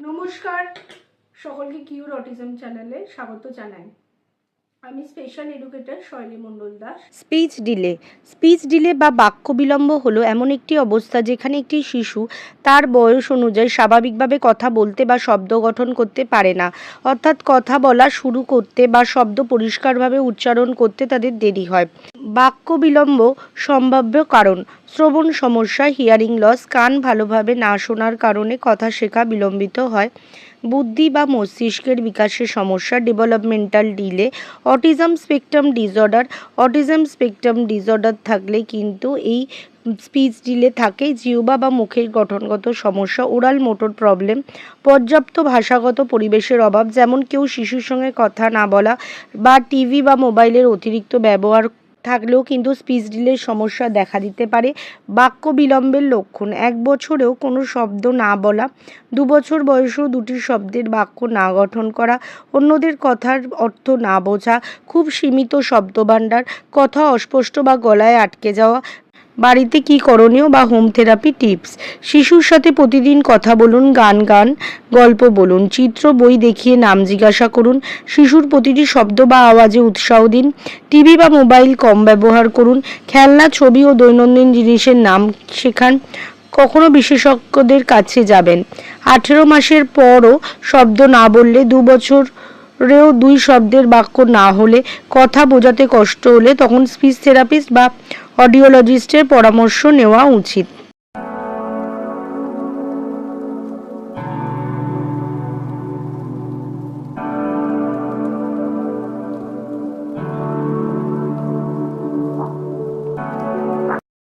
নমস্কার সকলকে কিউর অটিজম চ্যানেলে স্বাগত জানাই। আমি special educator Shoili Mondal Das. Speech delay. Speech delay বা বাক্য বিলম্ব হলো এমন একটি অবস্থা যেখানে একটি শিশু তার বয়স অনুযায়ী স্বাভাবিকভাবে কথা বলতে বা শব্দ গঠন করতে পারে না। অর্থাৎ কথা বলা শুরু করতে বা শব্দ পরিষ্কারভাবে উচ্চারণ করতে তাদের দেরি হয়। বাক্য বিলম্ব সম্ভাব্য কারণ। শ্রবণ সমস্যা হিয়ারিং লস কান ভালোভাবে না শোনার কারণে কথা শেখা বিলম্বিত হয়। বুদ্ধি বা মস্তিষ্কের বিকাশের সমস্যা developmental delay autism spectrum disorder autism spectrum disorder থাকলে কিন্তু এই স্পিচ ডিলে থাকে। জিহ্বা বা মুখের গঠনগত সমস্যা, ওরাল মোটর প্রবলেম পর্যাপ্ত ভাষাগত পরিবেশের অভাব, যেমন কেউ শিশুর সঙ্গে কথা না বলা বা টিভি বা মোবাইলের অতিরিক্ত ব্যবহার থাকলেও কিন্তু স্পিচ ডিলের সমস্যা দেখা দিতে পারে। বাক্য বিলম্বের লক্ষণ, এক বছরেও কোনো শব্দ না বলা, দু বছর বয়সেও দুটি শব্দের বাক্য না গঠন করা, অন্যদের কথার অর্থ না বোঝা, খুব সীমিত শব্দভাণ্ডার, কথা অস্পষ্ট বা গলায় আটকে যাওয়া বাড়িতে কি করণীয় বা হোম থেরাপি টিপস শিশুর সাথে প্রতিদিন কথা বলুন, গান গান, গল্প বলুন, চিত্র, বই দেখিয়ে নাম জিজ্ঞাসা করুন, শিশুর প্রতিটি শব্দ বা আওয়াজে উৎসাহ দিন টিভি বা মোবাইল কম ব্যবহার করুন, খেলনা, ছবি ও দৈনন্দিন জিনিসের নাম শেখান, কখনো বিশেষজ্ঞদের কাছে যাবেন। আঠেরো মাসের পরও শব্দ না বললে দু বছরেও দুই শব্দের বাক্য না হলে কথা বোঝাতে কষ্ট হলে তখন স্পিচ থেরাপিস্ট বা অডিওলজিস্টের পরামর্শ নেওয়া উচিত।